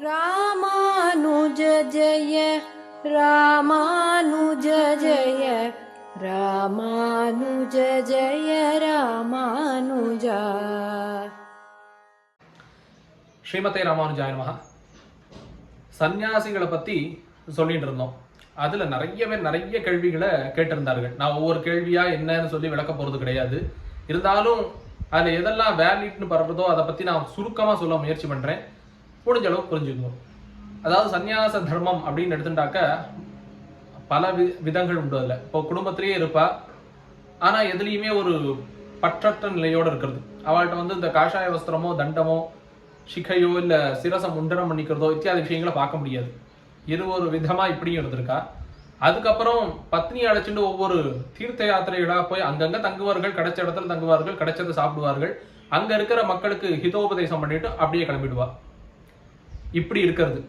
ராமானுஜ ஜெய ராமானுஜ ஜெய ராமானுஜ ஜெய ராமானுஜா. ஸ்ரீமதே ராமானுஜாய மகா சன்னியாசிகளை பற்றி சொல்லிட்டு இருந்தோம். அதில் நிறைய பேர் நிறைய கேள்விகளை கேட்டிருந்தார்கள். நான் ஒவ்வொரு கேள்வியாக என்னன்னு சொல்லி விளக்க போகிறது கிடையாது. இருந்தாலும் அதில் எதெல்லாம் வேலிட்னு படுறதோ அதை பற்றி நான் சுருக்கமாக சொல்ல முயற்சி பண்ணுறேன் முடிஞ்ச அளவுக்கு புரிஞ்சுக்கணும். அதாவது சந்நியாச தர்மம் அப்படின்னு எடுத்துட்டாக்க பல வி விதங்கள் உண்டு அதில். இப்போ குடும்பத்திலேயே இருப்பா ஆனால் எதுலேயுமே ஒரு பற்றற்ற நிலையோடு இருக்கிறது. அவள்கிட்ட வந்து இந்த காஷாய வஸ்திரமோ தண்டமோ சிகையோ இல்லை சிரசம் முண்டனம் பண்ணிக்கிறதோ இத்தியாதி விஷயங்களை பார்க்க முடியாது. இரு ஒரு விதமாக இப்படியும் இருந்திருக்கா. அதுக்கப்புறம் பத்னி அழைச்சிட்டு ஒவ்வொரு தீர்த்த யாத்திரைகளாக போய் அங்கங்கே தங்குவார்கள் கிடைச்ச இடத்துல தங்குவார்கள் கிடைச்சதை சாப்பிடுவார்கள். அங்கே இருக்கிற மக்களுக்கு ஹிதோபதேசம் பண்ணிட்டு அப்படியே கிளம்பிடுவா. இப்படி இருக்கிறது.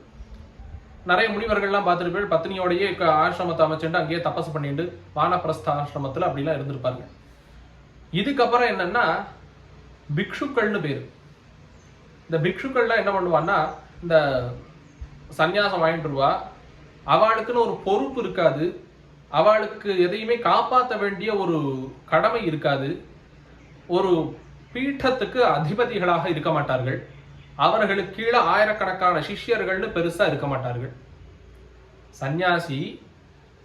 நிறைய முனிவர்கள்லாம் பார்த்துட்டு பத்தினியோடையே ஆசிரமத்தை அமைச்சுட்டு அங்கேயே தபஸ் பண்ணிட்டு வானப்பிரஸ்த ஆசிரமத்தில் அப்படிலாம் இருந்திருப்பார்கள். இதுக்கப்புறம் என்னன்னா பிக்ஷுக்கள்னு பேர். இந்த பிக்ஷுக்கள்லாம் என்ன பண்ணுவான்னா இந்த சந்நியாசம் வாங்கிட்டுருவா அவளுக்குன்னு ஒரு பொறுப்பு இருக்காது. அவளுக்கு எதையுமே காப்பாற்ற வேண்டிய ஒரு கடமை இருக்காது. ஒரு பீட்டத்துக்கு அதிபதிகளாக இருக்க மாட்டார்கள். அவர்களுக்கு கீழே ஆயிரக்கணக்கான சிஷ்யர்கள்னு பெருசா இருக்க மாட்டார்கள். சந்நியாசி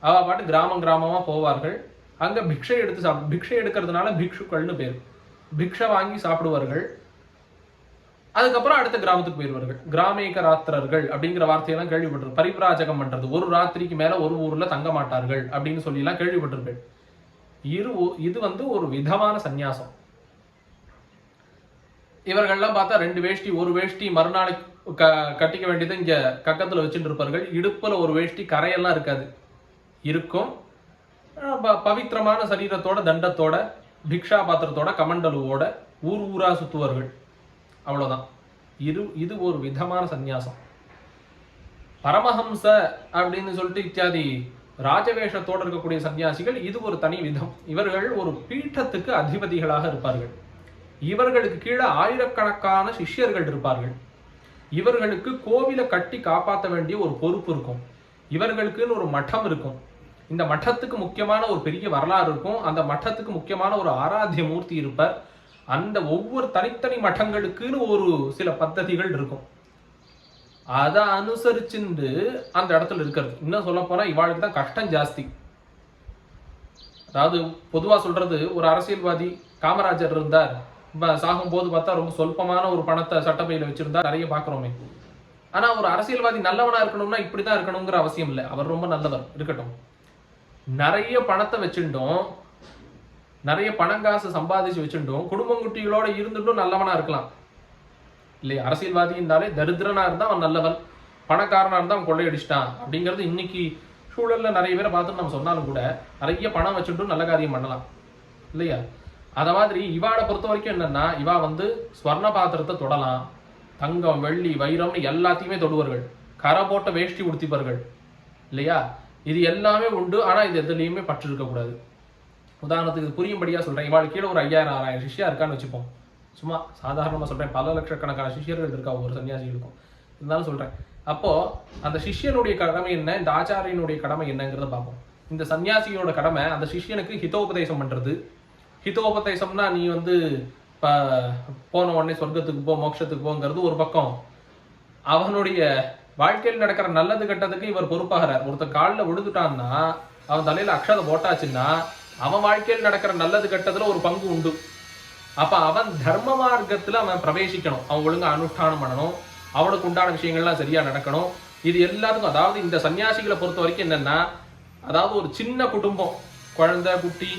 அவ பாட்டு கிராமம் கிராமமா போவார்கள். அங்க பிக்ஷை எடுத்து சாப்பிடு பிக்ஷை எடுக்கிறதுனால பிக்ஷுக்கள்னு பேர். பிக்ஷை வாங்கி சாப்பிடுவார்கள். அதுக்கப்புறம் அடுத்த கிராமத்துக்கு போயிடுவார்கள். கிராமேக ராத்திரர்கள் அப்படிங்கிற வார்த்தையெல்லாம் கேள்விப்பட்டிருப்பேன் பரிபிராஜகம் பண்றது. ஒரு ராத்திரிக்கு மேல ஒரு ஊர்ல தங்க மாட்டார்கள் அப்படின்னு சொல்லி எல்லாம் கேள்விப்பட்டிருப்பேன். இரு இது வந்து ஒரு விதமான சந்நியாசம். இவர்கள்லாம் பார்த்தா ரெண்டு வேஷ்டி ஒரு வேஷ்டி மறுநாளைக்கு க கட்டிக்க வேண்டியது இங்க கக்கத்துல வச்சுட்டு இருப்பார்கள். இடுப்புல ஒரு வேஷ்டி கரையெல்லாம் இருக்காது. இருக்கும். பவித்திரமான சரீரத்தோட தண்டத்தோட பிக்ஷா பாத்திரத்தோட கமண்டலுவோட ஊர் ஊரா சுத்துவார்கள். அவ்வளவுதான். இரு இது ஒரு விதமான சந்நியாசம். பரமஹம்ச அப்படின்னு சொல்லிட்டு இத்தியாதி ராஜவேஷத்தோடு இருக்கக்கூடிய சன்னியாசிகள் இது ஒரு தனி விதம். இவர்கள் ஒரு பீட்டத்துக்கு அதிபதிகளாக இருப்பார்கள். இவர்களுக்கு கீழே ஆயிரக்கணக்கான சிஷ்யர்கள் இருப்பார்கள். இவர்களுக்கு கோவிலை கட்டி காப்பாற்ற வேண்டிய ஒரு பொறுப்பு இருக்கும். இவர்களுக்குன்னு ஒரு மட்டம் இருக்கும். இந்த மட்டத்துக்கு முக்கியமான ஒரு பெரிய வரலாறு இருக்கும். அந்த மட்டத்துக்கு முக்கியமான ஒரு ஆராத்திய மூர்த்தி இருப்பார். அந்த ஒவ்வொரு தனித்தனி மட்டங்களுக்குன்னு ஒரு சில பத்ததிகள் இருக்கும். அதை அனுசரிச்சுண்டு அந்த இடத்துல இருக்கிறது. இன்னும் சொல்ல போனால் இவாளுக்கு தான் கஷ்டம் ஜாஸ்தி. அதாவது பொதுவாக சொல்றது ஒரு அரசியல்வாதி காமராஜர் இருந்தார். இப்ப சாகும் போது பார்த்தா ரொம்ப சொல்பமான ஒரு பணத்தை சட்டப்பையில் வச்சிருந்தா நிறைய பாக்குறோமே ஆனா ஒரு அரசியல்வாதி நல்லவனா இருக்கணும்னா இப்படிதான் இருக்கணுங்கிற அவசியம் இல்லை. அவர் ரொம்ப நல்லவர் இருக்கட்டும். நிறைய பணத்தை வச்சுட்டோம் நிறைய பணங்காசு சம்பாதிச்சு வச்சுட்டோம் குடும்பம் குட்டிகளோட இருந்துட்டும் நல்லவனா இருக்கலாம். இல்லையா அரசியல்வாதி இருந்தாலே தரித்திரனா இருந்தா அவன் நல்லவன். பணக்காரனா இருந்தா அவன் கொள்ளையடிச்சிட்டான் அப்படிங்கிறது இன்னைக்கு சூழல்ல நிறைய பேரை பார்த்துட்டு நம்ம சொன்னாலும் கூட நிறைய பணம் வச்சுட்டும் நல்ல காரியம் பண்ணலாம். இல்லையா? அத மாதிரி இவாட பொறுத்த வரைக்கும் என்னன்னா இவா வந்து ஸ்வர்ண பாத்திரத்தை தொடலாம். தங்கம் வெள்ளி வைரம்னு எல்லாத்தையுமே தொடுவார்கள். கரை போட்ட வேஷ்டி உடுத்திப்பார்கள். இல்லையா? இது எல்லாமே உண்டு. ஆனா இது எதுலையுமே பற்று இருக்கக்கூடாது உதாரணத்துக்கு புரியும்படியாக புரியும்படியா சொல்றேன். இவாள் கீழே ஒரு ஐயாயிரம் ஆறாயிரம் சிஷியா இருக்கான்னு வச்சுப்போம். சும்மா சாதாரணமா சொல்றேன். பல லட்சக்கணக்கான சிஷ்யர்கள் இருக்கா? ஒவ்வொரு சன்னியாசிகளுக்கும் இருந்தாலும் சொல்றேன். அப்போ அந்த சிஷ்யனுடைய கடமை என்ன? இந்த ஆச்சாரியனுடைய கடமை என்னங்கிறத பார்ப்போம். இந்த சன்னியாசியோட கடமை அந்த சிஷ்யனுக்கு ஹிதோபதேசம் பண்றது. ஹிதோபதேசம்னா நீ வந்து இப்போ போன உடனே சொர்க்கத்துக்கு போ மோட்சத்துக்கு போங்கிறது ஒரு பக்கம். அவனுடைய வாழ்க்கையில் நடக்கிற நல்லது கெட்டதுக்கு இவர் பொறுப்பாகிறார். ஒருத்தன் காலில் விழுந்துட்டான்னா அவன் தலையில் அக்ஷதை போட்டாச்சுன்னா அவன் வாழ்க்கையில் நடக்கிற நல்லது கெட்டதில் ஒரு பங்கு உண்டு. அப்போ அவன் தர்ம மார்க்கத்தில் அவன் பிரவேசிக்கணும். அவன் ஒழுங்காக அனுஷ்டானம் பண்ணணும். அவனுக்கு உண்டான விஷயங்கள்லாம் சரியாக நடக்கணும். இது எல்லாத்துக்கும் அதாவது இந்த சன்னியாசிகளை பொறுத்த வரைக்கும் என்னென்னா அதாவது ஒரு சின்ன குடும்பம். குழந்தை குட்டி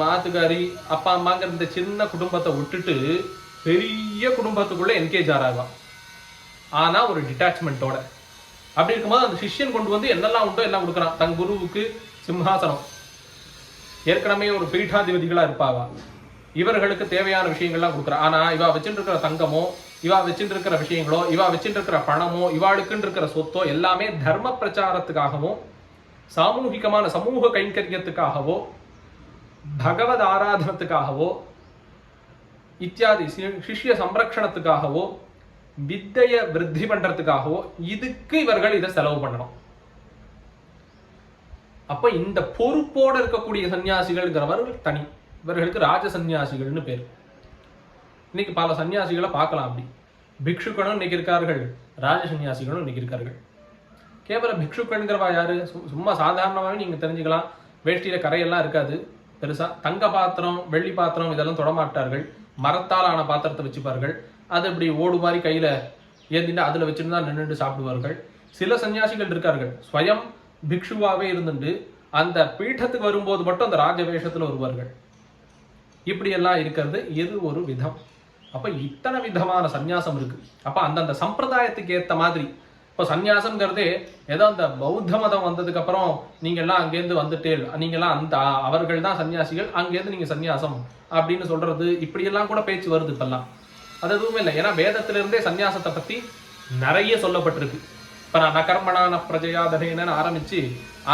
மாத்துக்காரி அப்பா அம்மாங்கிற இந்த சின்ன குடும்பத்தை விட்டுட்டு பெரிய குடும்பத்துக்குள்ளே என்கேஜ் ஆறாங்க ஆனால் ஒரு டிட்டாச்மெண்ட்டோட அப்படி இருக்கும்போது அந்த சிஷ்யன் கொண்டு வந்து என்னெல்லாம் உண்டோ எல்லாம் கொடுக்குறான். தன் குருவுக்கு சிம்ஹாசனம். ஏற்கனவே ஒரு பீഠாதிபதிகளா இருப்பாவா. இவர்களுக்கு தேவையான விஷயங்கள்லாம் கொடுக்குறான் ஆனால் இவா வச்சுட்டு இருக்கிற தங்கமோ இவா வச்சுட்டு இருக்கிற விஷயங்களோ இவா வச்சுட்டு இருக்கிற பணமோ இவாளுக்குன்னு இருக்கிற சொத்தோ எல்லாமே தர்ம பிரச்சாரத்துக்காகவும் சாமூகிகமான சமூக கைங்கரியத்துக்காகவோ பகவத் ஆராதனத்துக்காகவோ இத்தியாதி சிஷ்ய சம்ரக்ஷணத்துக்காகவோ வித்தைய விருத்தி பண்றதுக்காகவோ இதுக்கு இவர்கள் இதை செலவு பண்ணணும். அப்ப இந்த பொறுப்போடு இருக்கக்கூடிய சன்னியாசிகள்ங்கிறவர்கள் தனி. இவர்களுக்கு ராஜ சன்னியாசிகள்னு பேர். இன்னைக்கு பல சன்னியாசிகளை பார்க்கலாம் அப்படி. பிக்ஷுக்களும் இன்னைக்கு இருக்கார்கள் ராஜ சன்னியாசிகளும் இன்னைக்கு இருக்கார்கள். கேவல பிக்ஷுக்கள்ங்கிறவா யாரு? சும்மா சாதாரணமாகவே நீங்க தெரிஞ்சுக்கலாம். வேஷ்டியில கரையெல்லாம் இருக்காது. பெருசா தங்க பாத்திரம் வெள்ளி பாத்திரம் இதெல்லாம் தொடமாட்டார்கள் மரத்தால் ஆன பாத்திரத்தை வச்சுப்பார்கள். அது இப்படி ஓடு மாதிரி கையில ஏந்திட்டு அதுல வச்சுருந்தா நின்றுட்டு சாப்பிடுவார்கள். சில சன்னியாசிகள் இருக்கார்கள். ஸ்வயம் பிக்ஷுவாவே இருந்துட்டு அந்த பீட்டத்துக்கு வரும்போது மட்டும் அந்த ராஜவேஷத்துல வருவார்கள். இப்படியெல்லாம் இருக்கிறது எது ஒரு விதம்? அப்போ இத்தனை விதமான சந்நியாசம் இருக்கு. அப்ப அந்தந்த சம்பிரதாயத்துக்கு ஏத்த மாதிரி இப்போ சந்நியாசம்ங்கிறதே ஏதோ அந்த பௌத்த மதம் வந்ததுக்கு அப்புறம் அங்கேருந்து வந்துட்டேல் நீங்கள்லாம் அந்த அவர்கள் தான் சன்னியாசிகள் அங்கேருந்து நீங்கள் சந்நியாசம் அப்படின்னு சொல்கிறது இப்படியெல்லாம் கூட பேச்சு வருது இப்பெல்லாம். அது எதுவுமே இல்லை. ஏன்னா வேதத்திலிருந்தே சன்னியாசத்தை சந்நியாசத்தை நிறைய சொல்லப்பட்டிருக்கு. இப்போ நான் நகர்மணா ந பிரஜயா ஆரம்பிச்சு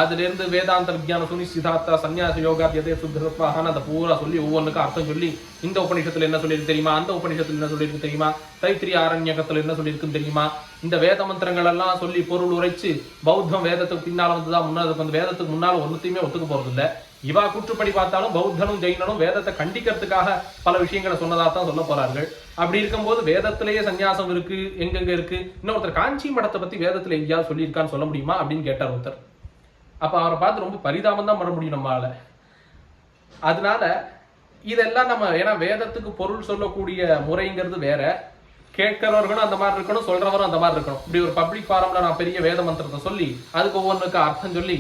அதுலேருந்து வேதாந்த விஜயான சுனிசிதாத்தா சன்னியாச யோகா எதே சுத்தத்வாகன்னு அதை பூரா சொல்லி ஒவ்வொன்றுக்கும் அர்த்தம் சொல்லி இந்த உபநிஷத்தில் என்ன சொல்லியிருக்கு தெரியுமா? அந்த உபநிஷத்தில் என்ன சொல்லியிருக்கு தெரியுமா? தைத்திரி ஆரண்யகத்தில் என்ன சொல்லியிருக்குன்னு தெரியுமா? இந்த வேத மந்திரங்கள் எல்லாம் சொல்லி பொருள் உரைச்சு பௌத்தம் வேதத்துக்கு பின்னால் வந்து தான் முன்னாள் அந்த வேதத்துக்கு முன்னால் ஒன்றுத்தையுமே ஒத்துக்க போகிறது இல்லை இவா கூற்றுப்படி பார்த்தாலும் பௌத்தனும் ஜெயினனும் வேதத்தை கண்டிக்கிறதுக்காக பல விஷயங்களை சொன்னதா தான் சொல்ல போறார்கள். அப்படி இருக்கும்போது வேதத்திலேயே சன்னியாசம் இருக்கு எங்கெங்க இருக்கு? இன்னொருத்தர் காஞ்சி மடத்தை பத்தி வேதத்துல எங்கேயாவது சொல்லியிருக்கான்னு சொல்ல முடியுமா அப்படின்னு கேட்டார் ஒருத்தர். அப்ப அவரை பார்த்து ரொம்ப பரிதாபம் தான் பண்ண முடியும் நம்மளால அதனால இதெல்லாம் நம்ம ஏன்னா வேதத்துக்கு பொருள் சொல்லக்கூடிய முறைங்கிறது வேற. கேட்கிறவர்களும் அந்த மாதிரி இருக்கணும் சொல்றவரும் அந்த மாதிரி இருக்கணும். இப்படி ஒரு பப்ளிக் ஃபாரம்ல நான் பெரிய வேத மந்திரத்தை சொல்லி அதுக்கு ஒவ்வொன்றுக்கு அர்த்தம் சொல்லி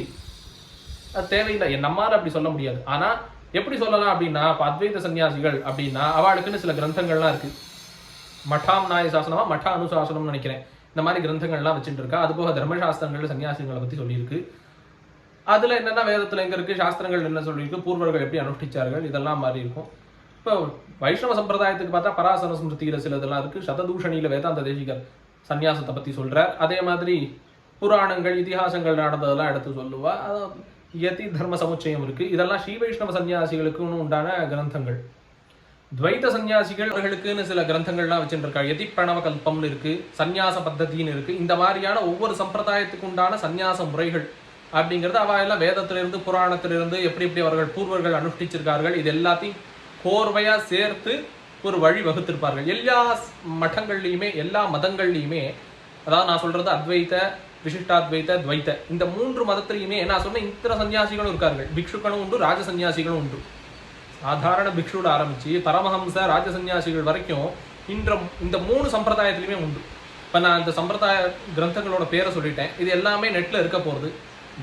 அது தேவையில்லை. என் நம்மால அப்படி சொல்ல முடியாது. ஆனா எப்படி சொல்லலாம் அப்படின்னா இப்போ அத்வைத சன்னியாசிகள் அப்படின்னா அவளுக்குன்னு சில கிரந்தங்கள்லாம் இருக்கு. மட்டாம் நாய சாசனமா மಠ அனுசாசனம்னு நினைக்கிறேன். இந்த மாதிரி கிரந்தங்கள்லாம் வச்சுட்டு இருக்கா. அது போக தர்மசாஸ்திரங்கள் சன்னியாசிகளை பத்தி சொல்லியிருக்கு. அதுல என்னென்ன வேதத்துல எங்க இருக்கு சாஸ்திரங்கள் என்ன சொல்லியிருக்கு பூர்வர்கள் எப்படி அனுஷ்டிச்சார்கள் இதெல்லாம் மாதிரி இருக்கும். இப்போ வைஷ்ணவ சம்பிரதாயத்துக்கு பார்த்தா பராசர ஸ்மிருதியில சில இதெல்லாம் இருக்கு. சததூஷணியில வேதாந்த தேசிகர் சன்னியாசத்தை பத்தி சொல்றார். அதே மாதிரி புராணங்கள் இதிகாசங்கள் நடந்ததெல்லாம் எடுத்து சொல்லுவா. யதி தர்ம சமுச்சயம் இருக்கு. இதெல்லாம் ஸ்ரீ வைஷ்ணவ சன்னியாசிகளுக்குன்னு உண்டான கிரந்தங்கள். துவைத சன்னியாசிகள் அவர்களுக்குன்னு சில கிரந்தங்கள்லாம் வச்சுருக்காங்க எதி பிரணவ கல்பம்னு இருக்கு சந்நியாச பத்ததின்னு இருக்கு. இந்த மாதிரியான ஒவ்வொரு சம்பிரதாயத்துக்கு உண்டான சந்நியாச முறைகள் அப்படிங்கிறது அவ எல்லாம் வேதத்திலிருந்து புராணத்திலிருந்து எப்படி எப்படி அவர்கள் பூர்வர்கள் அனுஷ்டிச்சிருக்கார்கள் இது எல்லாத்தையும் கோர்வையாக சேர்த்து ஒரு வழி வகுத்திருப்பார்கள். எல்லா மட்டங்கள்லையுமே எல்லா மதங்கள்லையுமே அதாவது நான் சொல்கிறது அத்வைத்த விசிஷ்டாத்வைத துவைத்த. இந்த மூன்று மதத்திலையுமே நான் சொன்ன இத்தனை சன்னியாசிகளும் இருக்கார்கள் பிக்ஷுக்களும் உண்டு ராஜ சன்னியாசிகளும் உண்டு. சாதாரண பிக்ஷுவோட ஆரம்பிச்சு பரமஹம்ச ராஜ சன்னியாசிகள் வரைக்கும் இன்ற இந்த மூணு சம்பிரதாயத்திலையுமே உண்டு. இப்போ நான் இந்த சம்பிரதாய கிரந்தங்களோட பேரை சொல்லிட்டேன். இது எல்லாமே நெட்டில் இருக்க போகிறது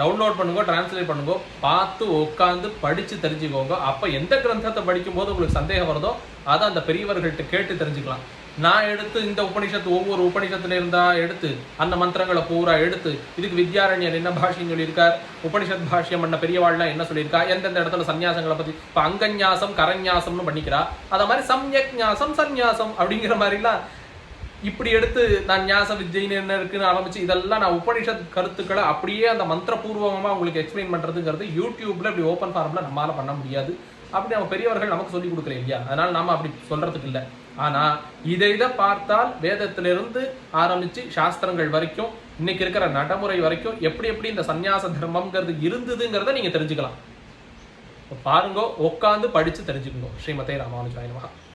டவுன்லோட் பண்ணுங்க டிரான்ஸ்லேட் பண்ணுங்க பார்த்து உட்காந்து படித்து தெரிஞ்சுக்கோங்க. அப்போ எந்த கிரந்தத்தை படிக்கும்போது உங்களுக்கு சந்தேகம் வருதோ அதை அந்த பெரியவர்கள்ட்ட கேட்டு தெரிஞ்சுக்கலாம். நான் எடுத்து இந்த உபனிஷத்து ஒவ்வொரு உபனிஷத்துல இருந்தா எடுத்து அந்த மந்திரங்களை பூரா எடுத்து இதுக்கு வித்யாரண்யர் என்ன பாஷ்யம் சொல்லியிருக்கார்? உபனிஷத் பாஷ்யம் பண்ண பெரியவாள்லாம் என்ன சொல்லியிருக்கா? எந்தெந்த இடத்துல சன்னியாசங்களை பத்தி இப்ப அங்கன்யாசம் கரன்யாசம்னு பண்ணிக்கிறா. அத மாதிரி சம்யக் ஞாசம் சந்நியாசம் அப்படிங்கிற மாதிரிலாம் இப்படி எடுத்து நான் ஞாச வித்யின்னு என்ன இருக்குன்னு ஆரம்பிச்சு இதெல்லாம் நான் உபனிஷத் கருத்துக்களை அப்படியே அந்த மந்திரபூர்வமாக உங்களுக்கு எக்ஸ்பிளைன் பண்ணுறதுங்கிறது யூடியூப்ல இப்படி ஓப்பன் ஃபார்ம்ல நம்மளால பண்ண முடியாது. அப்படி நம்ம பெரியவர்கள் நமக்கு சொல்லி கொடுக்கல இல்லையா? அதனால நாம அப்படி சொல்றதுக்கு இல்லை. ஆனா இதை இதை பார்த்தால் வேதத்திலிருந்து ஆரம்பிச்சு சாஸ்திரங்கள் வரைக்கும் இன்னைக்கு இருக்கிற நடைமுறை வரைக்கும் எப்படி எப்படி இந்த சந்நியாச தர்மம்ங்கிறது இருந்ததுங்கிறத நீங்க தெரிஞ்சுக்கலாம். பாருங்க உட்காந்து படிச்சு தெரிஞ்சுக்கோங்க. ஸ்ரீமதே ராமானுஜாய